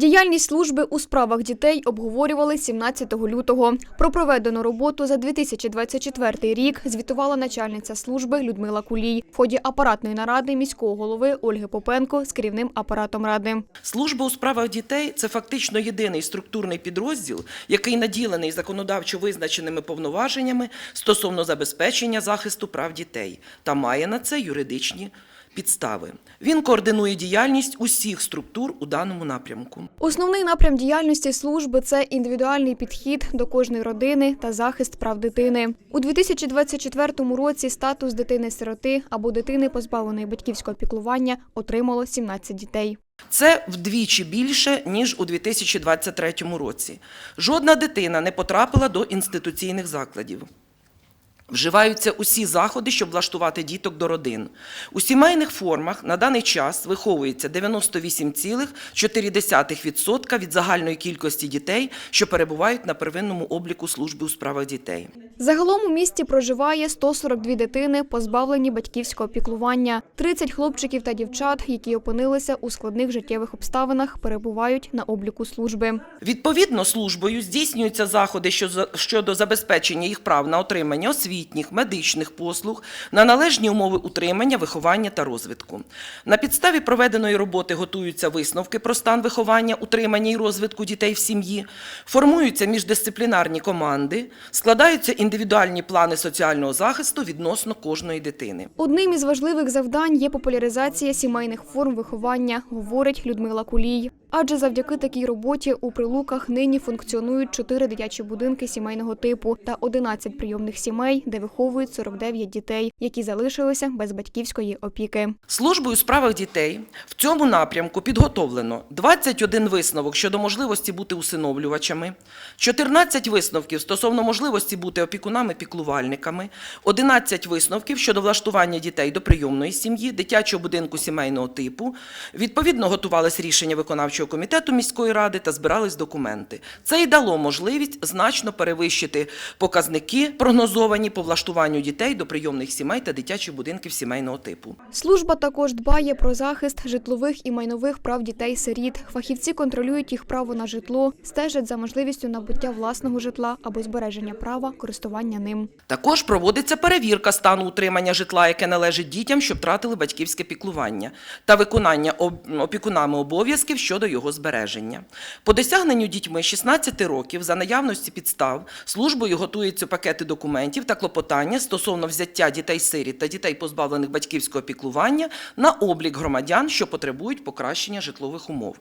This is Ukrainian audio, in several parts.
Діяльність служби у справах дітей обговорювали 17 лютого. Про проведену роботу за 2024 рік звітувала начальниця служби Людмила Кулій в ході апаратної наради міського голови Ольги Попенко з керівним апаратом ради. Служба у справах дітей це фактично єдиний структурний підрозділ, який наділений законодавчо визначеними повноваженнями стосовно забезпечення захисту прав дітей та має на це юридичні підстави. Він координує діяльність усіх структур у даному напрямку. Основний напрям діяльності служби це індивідуальний підхід до кожної родини та захист прав дитини. У 2024 році статус дитини-сироти або дитини, позбавленої батьківського піклування, отримало 17 дітей. Це вдвічі більше, ніж у 2023 році. Жодна дитина не потрапила до інституційних закладів. Вживаються усі заходи, щоб влаштувати діток до родин. У сімейних формах на даний час виховується 98,4% від загальної кількості дітей, що перебувають на первинному обліку служби у справах дітей. Загалом у місті проживає 142 дитини, позбавлені батьківського піклування. 30 хлопчиків та дівчат, які опинилися у складних життєвих обставинах, перебувають на обліку служби. Відповідно, службою здійснюються заходи щодо забезпечення їх прав на отримання освітніх, медичних послуг, на належні умови утримання, виховання та розвитку. На підставі проведеної роботи готуються висновки про стан виховання, утримання і розвитку дітей в сім'ї, формуються міждисциплінарні команди, складаються індивідуальні плани соціального захисту відносно кожної дитини. Одним із важливих завдань є популяризація сімейних форм виховання, говорить Людмила Кулій. Адже завдяки такій роботі у прилуках нині функціонують 4 дитячі будинки сімейного типу та 11 прийомних сімей, де виховують 49 дітей, які залишилися без батьківської опіки. Службою у справах дітей в цьому напрямку підготовлено 21 висновок щодо можливості бути усиновлювачами, 14 висновків стосовно можливості бути опікунами-піклувальниками, 11 висновків щодо влаштування дітей до прийомної сім'ї, дитячого будинку сімейного типу. Відповідно, готувалось рішення виконавчого комітету міської ради та збирались документи. Це й дало можливість значно перевищити показники, прогнозовані по влаштуванню дітей до прийомних сімей та дитячих будинків сімейного типу. Служба також дбає про захист житлових і майнових прав дітей-сиріт. Фахівці контролюють їх право на житло, стежать за можливістю набуття власного житла або збереження права користування ним. Також проводиться перевірка стану утримання житла, яке належить дітям, що втратили батьківське піклування, та виконання опікунами обов'язків щодо його збереження. По досягненню дітьми 16 років за наявності підстав службою готуються пакети документів та клопотання стосовно взяття дітей-сиріт та дітей, позбавлених батьківського піклування, на облік громадян, що потребують покращення житлових умов.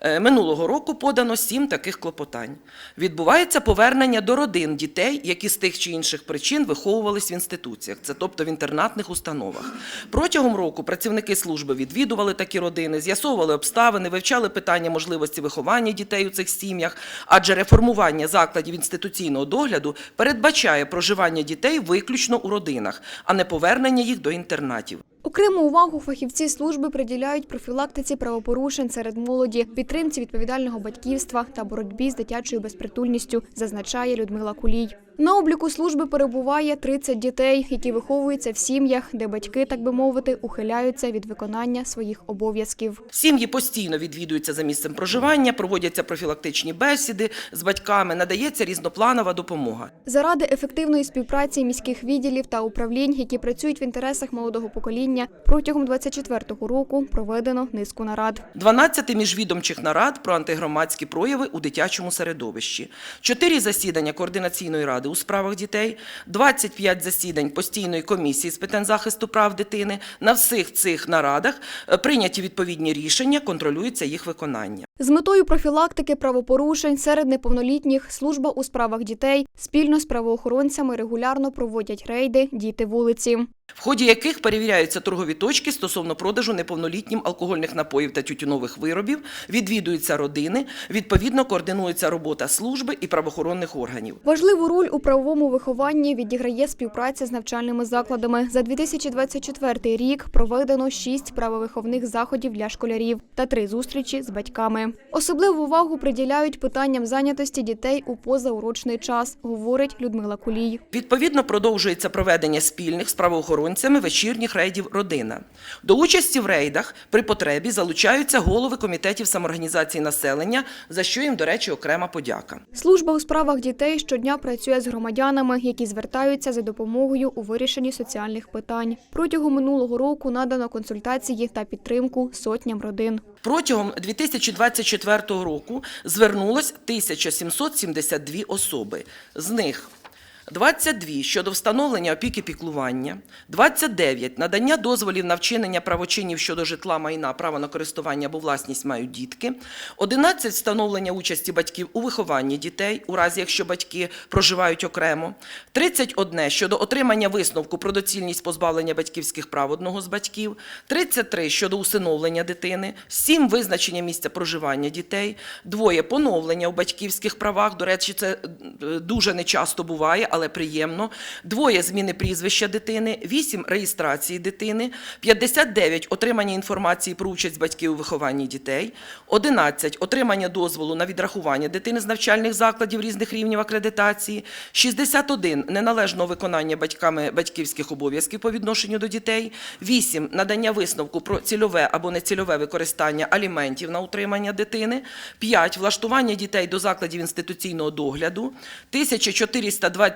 Е, Минулого року подано сім таких клопотань. Відбувається повернення до родин дітей, які з тих чи інших причин виховувались в інституціях, це тобто в інтернатних установах. Протягом року працівники служби відвідували такі родини, з'ясовували обставини, вивчали питання можливості виховання дітей у цих сім'ях, адже реформування закладів інституційного догляду передбачає проживання дітей виключно у родинах, а не повернення їх до інтернатів. Окрему увагу фахівці служби приділяють профілактиці правопорушень серед молоді, підтримці відповідального батьківства та боротьбі з дитячою безпритульністю, зазначає Людмила Кулій. На обліку служби перебуває 30 дітей, які виховуються в сім'ях, де батьки, так би мовити, ухиляються від виконання своїх обов'язків. Сім'ї постійно відвідуються за місцем проживання, проводяться профілактичні бесіди з батьками, надається різнопланова допомога. Заради ефективної співпраці міських відділів та управлінь, які працюють в інтересах молодого покоління, протягом 24-го року проведено низку нарад. 12 міжвідомчих нарад про антигромадські прояви у дитячому середовищі, 4 засідання координаційної ради у справах дітей, 25 засідань постійної комісії з питань захисту прав дитини. На всіх цих нарадах е, прийняті відповідні рішення, контролюється їх виконання. З метою профілактики правопорушень серед неповнолітніх служба у справах дітей спільно з правоохоронцями регулярно проводять рейди Діти вулиці. В ході яких перевіряються торгові точки стосовно продажу неповнолітнім алкогольних напоїв та тютюнових виробів, відвідуються родини, відповідно координується робота служби і правоохоронних органів. Важливу роль у правовому вихованні відіграє співпраця з навчальними закладами. За 2024 рік проведено шість правовиховних заходів для школярів та три зустрічі з батьками. Особливу увагу приділяють питанням зайнятості дітей у позаурочний час, говорить Людмила Кулій. Відповідно, продовжується проведення спільних з правоохоронними охоронцями вечірніх рейдів Родина. До участі в рейдах при потребі залучаються голови комітетів самоорганізації населення, за що їм, до речі, окрема подяка. Служба у справах дітей щодня працює з громадянами, які звертаються за допомогою у вирішенні соціальних питань. Протягом минулого року надано консультації та підтримку сотням родин. Протягом 2024 року звернулось 1772 особи. З них 22 щодо встановлення опіки піклування, 29 надання дозволів на вчинення правочинів щодо житла, майна, права на користування або власність мають дітки, 11 встановлення участі батьків у вихованні дітей, у разі якщо батьки проживають окремо, 31 щодо отримання висновку про доцільність позбавлення батьківських прав одного з батьків, 33 щодо усиновлення дитини, 7 визначення місця проживання дітей, двоє поновлення у батьківських правах. До речі, це е, дуже нечасто буває, але приємно. Двоє зміни прізвища дитини, 8 реєстрації дитини, 59 отримання інформації про участь батьків у вихованні дітей, 11 отримання дозволу на відрахування дитини з навчальних закладів різних рівнів акредитації, 61 неналежного виконання батьками батьківських обов'язків по відношенню до дітей, 8 надання висновку про цільове або нецільове використання аліментів на утримання дитини, 5 влаштування дітей до закладів інституційного догляду,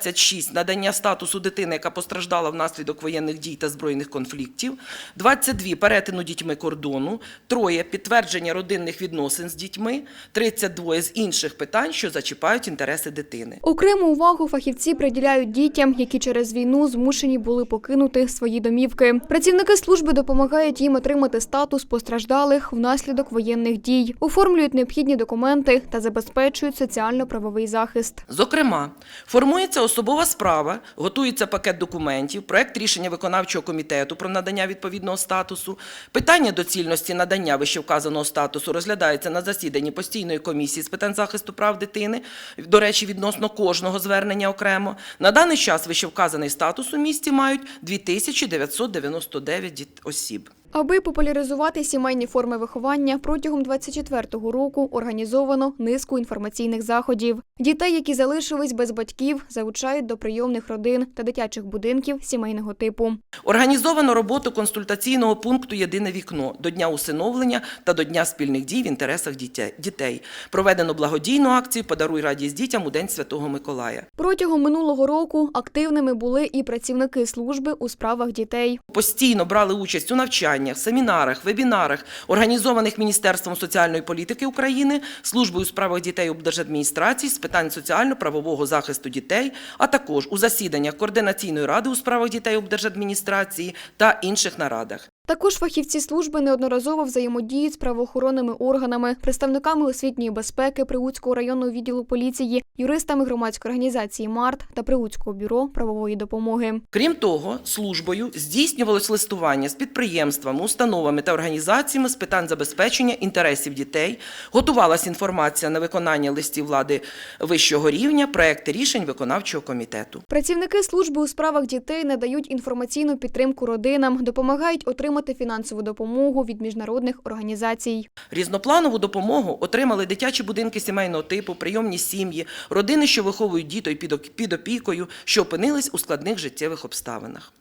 1426 надання статусу дитини, яка постраждала внаслідок воєнних дій та збройних конфліктів, 22 перетину дітьми кордону, троє підтвердження родинних відносин з дітьми, 32 з інших питань, що зачіпають інтереси дитини. Окрему увагу фахівці приділяють дітям, які через війну змушені були покинути свої домівки. Працівники служби допомагають їм отримати статус постраждалих внаслідок воєнних дій, оформлюють необхідні документи та забезпечують соціально-правовий захист. Зокрема, формується особова справа, готується пакет документів, проект рішення виконавчого комітету про надання відповідного статусу. Питання доцільності надання вищевказаного статусу розглядається на засіданні постійної комісії з питань захисту прав дитини. До речі, відносно кожного звернення окремо. На даний час вищевказаний статус у місті мають 2999 діт- осіб. Аби популяризувати сімейні форми виховання, протягом 24-го року організовано низку інформаційних заходів. Дітей, які залишились без батьків, залучають до прийомних родин та дитячих будинків сімейного типу. Організовано роботу консультаційного пункту Єдине вікно до дня усиновлення та до дня спільних дій в інтересах дітей-. Проведено благодійну акцію Подаруй радість дітям у День Святого Миколая. Протягом минулого року активними були і працівники служби у справах дітей. Постійно брали участь у навчаннях, семінарах, вебінарах, організованих Міністерством соціальної політики України, службою у справах дітей облдержадміністрації з питань соціально-правового захисту дітей, а також у засіданнях координаційної ради у справах дітей облдержадміністрації та інших нарадах. Також фахівці служби неодноразово взаємодіють з правоохоронними органами, представниками освітньої безпеки Прилуцького районного відділу поліції, юристами громадської організації МАРТ та Прилуцького бюро правової допомоги. Крім того, службою здійснювалось листування з підприємствами, установами та організаціями з питань забезпечення інтересів дітей, готувалась інформація на виконання листів влади вищого рівня, проекти рішень виконавчого комітету. Працівники служби у справах дітей надають інформаційну підтримку родинам, допомагають отримати фінансову допомогу від міжнародних організацій. Різнопланову допомогу отримали дитячі будинки сімейного типу, прийомні сім'ї, родини, що виховують дітей під опікою, що опинились у складних життєвих обставинах.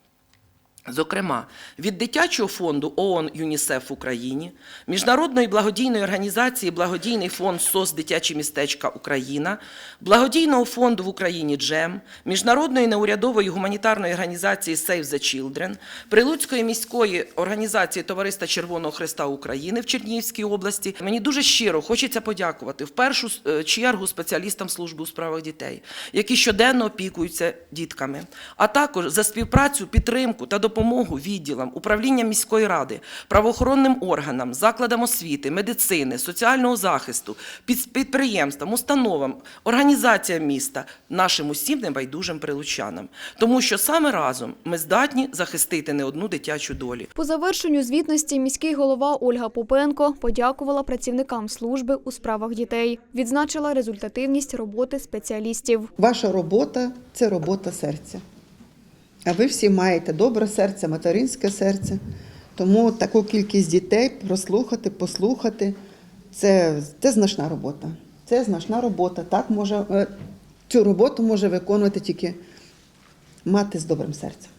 Зокрема, від дитячого фонду ООН ЮНІСЕФ в Україні, міжнародної благодійної організації Благодійний фонд СОС Дитячі містечка Україна, благодійного фонду в Україні Джем, міжнародної неурядової гуманітарної організації Save the Children, Прилуцької міської організації Товариства Червоного Христа України в Чернігівській області. Мені дуже щиро хочеться подякувати в першу е, чергу спеціалістам служби у справах дітей, які щоденно опікуються дітками, а також за співпрацю, підтримку та допомогу відділам управління міської ради, правоохоронним органам, закладам освіти, медицини, соціального захисту, підприємствам, установам, організаціям міста, нашим усім небайдужим прилучанам. Тому що саме разом ми здатні захистити не одну дитячу долю. По завершенню звітності міський голова Ольга Попенко подякувала працівникам служби у справах дітей, відзначила результативність роботи спеціалістів. Ваша робота це робота серця. А ви всі маєте добре серце, материнське серце. Тому таку кількість дітей прослухати, послухати це, це значна робота. Це значна робота. Так може, е, цю роботу може виконувати тільки мати з добрим серцем.